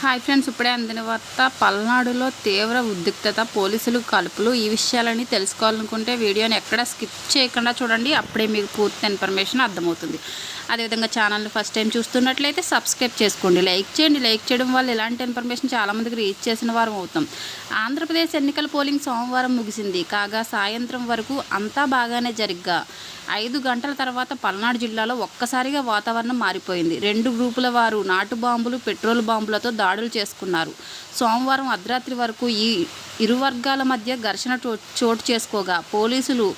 Hi friends ఇప్పుడే అందిన వార్త పల్నాడులో తీవ్ర ఉద్రిక్తత పోలీసులు కలుపులు ఈ విషయాలని తెలుసుకోవాలనుకుంటే వీడియోని ఎక్కడ స్కిప్ చేయకుండా చూడండి. అప్పుడే మీకు పూర్తి ఇన్ఫర్మేషన్ అర్థమవుతుంది. అదేవిధంగా ఛానల్ని ఫస్ట్ టైం చూస్తున్నట్లయితే సబ్స్క్రైబ్ చేసుకోండి. లైక్ చేయండి. లైక్ చేయడం వల్ల ఇలాంటి ఇన్ఫర్మేషన్ చాలామందికి రీచ్ చేసిన వారం అవుతాం. ఆంధ్రప్రదేశ్ ఎన్నికల పోలింగ్ సోమవారం ముగిసింది. కాగా సాయంత్రం వరకు అంతా బాగానే జరిగ్గా. ఐదు గంటల తర్వాత పల్నాడు జిల్లాలో ఒక్కసారిగా వాతావరణం మారిపోయింది. రెండు గ్రూపుల వారు నాటు బాంబులు పెట్రోల్ బాంబులతో దాడులు చేసుకున్నారు. సోమవారం అర్ధరాత్రి వరకు ఈ ఇరు వర్గాల మధ్య ఘర్షణ చో- చోటు చేసుకోగా. పోలీసులు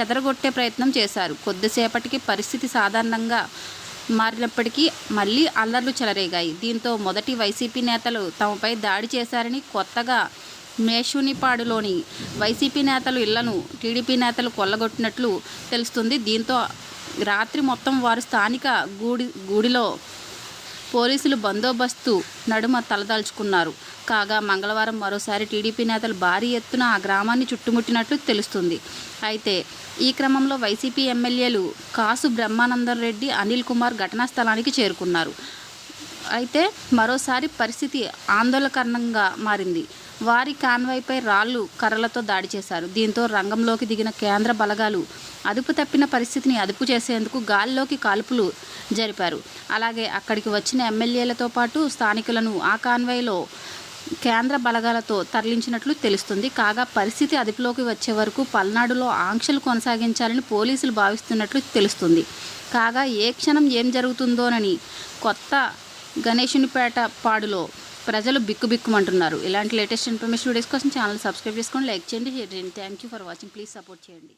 చెదరగొట్టే ప్రయత్నం చేశారు. కొద్దిసేపటికి పరిస్థితి సాధారణంగా మారినప్పటికీ మళ్ళీ అల్లర్లు చెలరేగాయి. దీంతో మొదటి వైసీపీ నేతలు తమపై దాడి చేశారని కొత్తగా మేషునిపాడులోని వైసీపీ నేతలు ఇళ్ళను టీడీపీ నేతలు కొల్లగొట్టినట్లు తెలుస్తుంది. దీంతో రాత్రి మొత్తం వారు స్థానిక గూడి గూడిలో పోలీసులు బందోబస్తు నడుమ తలదాల్చుకున్నారు. కాగా మంగళవారం మరోసారి టీడీపీ నేతలు భారీ ఎత్తున ఆ గ్రామాన్ని చుట్టుముట్టినట్లు తెలుస్తుంది. అయితే ఈ క్రమంలో వైసీపీ ఎమ్మెల్యేలు కాసు బ్రహ్మానందం రెడ్డి అనిల్ కుమార్ ఘటనా స్థలానికి చేరుకున్నారు. అయితే మరోసారి పరిస్థితి ఆందోళకరణంగా మారింది. వారి కాన్వాయ్పై రాళ్ళు కర్రలతో దాడి చేశారు. దీంతో రంగంలోకి దిగిన కేంద్ర బలగాలు అదుపు తప్పిన పరిస్థితిని అదుపు చేసేందుకు గాలిలోకి కాల్పులు జరిపారు. అలాగే అక్కడికి వచ్చిన ఎమ్మెల్యేలతో పాటు స్థానికులను ఆ కాన్వాయ్లో కేంద్ర బలగాలతో తరలించినట్లు తెలుస్తుంది. కాగా పరిస్థితి అదుపులోకి వచ్చే వరకు పల్నాడులో ఆంక్షలు కొనసాగించాలని పోలీసులు భావిస్తున్నట్లు తెలుస్తుంది. కాగా ఏ క్షణం ఏం జరుగుతుందోనని కొత్త గణేషునిపేట పాడులో ప్రజలు బిక్కుబిక్కుమంటున్నారు. ఇలాంటి లేటెస్ట్ ఇన్ఫర్మేషన్ వీడియోస్ కోసం ఛానల్ సబ్స్క్రైబ్ చేసుకోండి లైక్ చేయండి షేర్ చేయండి. Thank you for watching please support చేయండి.